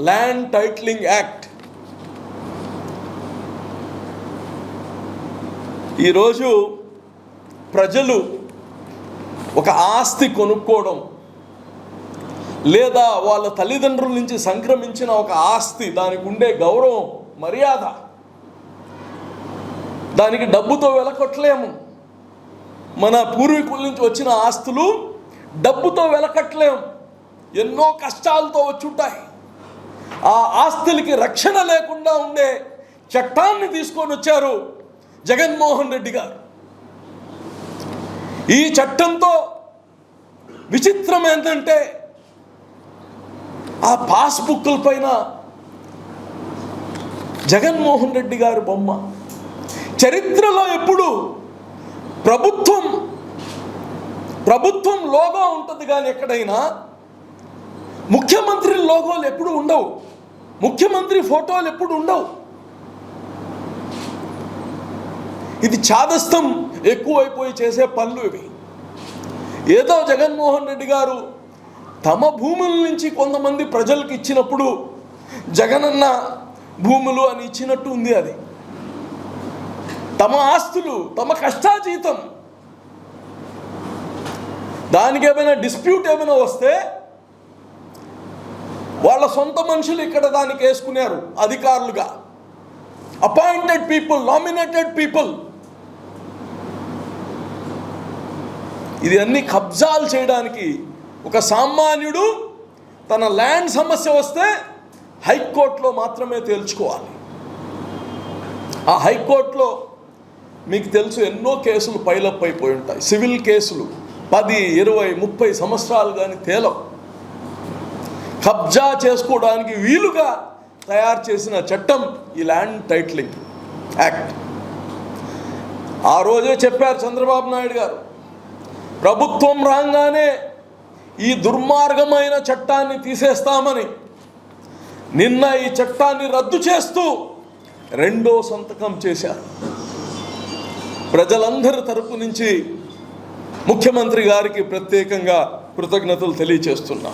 Land titling act ఈరోజు ప్రజలు ఒక ఆస్తి కొనుక్కోవడం లేదా వాళ్ళ తల్లిదండ్రుల నుంచి సంక్రమించిన ఒక ఆస్తి దానికి ఉండే గౌరవం మర్యాద దానికి డబ్బుతో వెలకొట్టలేము. మన పూర్వీకుల నుంచి వచ్చిన ఆస్తులు డబ్బుతో వెలకట్టలేము ఎన్నో కష్టాలతో వచ్చుంటాయి ఆ ఆస్తులకి రక్షణ లేకుండా ఉండే చట్టాన్ని తీసుకొని వచ్చారు జగన్మోహన్ రెడ్డి గారు. ఈ చట్టంతో విచిత్రం ఏంటంటే ఆ పాస్బుక్ల పైన జగన్మోహన్ రెడ్డి గారు బొమ్మ. చరిత్రలో ఎప్పుడు ప్రభుత్వం ప్రభుత్వం లోగా ఉంటుంది కానీ ఎక్కడైనా ముఖ్యమంత్రి లోగోలు ఎప్పుడు ఉండవు. ముఖ్యమంత్రి ఫోటోలు ఎప్పుడు ఉండవు. ఇది చాదస్తం ఎక్కువైపోయి చేసే పనులు ఇవి. ఏదో జగన్మోహన్ రెడ్డి గారు తమ భూముల నుంచి కొంతమంది ప్రజలకు ఇచ్చినప్పుడు జగనన్న భూములు అని ఇచ్చినట్టు ఉంది అది. తమ ఆస్తులు తమ కష్టాజీతం. దానికి ఏమైనా డిస్ప్యూట్ ఏమైనా వస్తే సొంత మనుషులు ఇక్కడ దానికి వేసుకున్నారు అధికారులుగా. అపాయింటెడ్ పీపుల్ నామినేటెడ్ పీపుల్ ఇది అన్ని కబ్జాలు చేయడానికి ఒక సామాన్యుడు తన ల్యాండ్ సమస్య వస్తే హైకోర్టులో మాత్రమే తేల్చుకోవాలి. ఆ హైకోర్టులో మీకు తెలుసు ఎన్నో కేసులు పైలప్ అయిపోయి ఉంటాయి. సివిల్ కేసులు పది ఇరవై ముప్పై సంవత్సరాలు కానీ తేలవు. కబ్జా చేసుకోవడానికి వీలుగా తయారు చేసిన చట్టం ఈ ల్యాండ్ టైటిలింగ్ యాక్ట్. ఆ రోజే చెప్పారు చంద్రబాబు నాయుడు గారు ప్రభుత్వం రాగానే ఈ దుర్మార్గమైన చట్టాన్ని తీసేస్తామని. నిన్న ఈ చట్టాన్ని రద్దు చేస్తూ రెండో సంతకం చేశారు. ప్రజలందరి తరపు నుంచి ముఖ్యమంత్రి గారికి ప్రత్యేకంగా కృతజ్ఞతలు తెలియచేస్తున్నా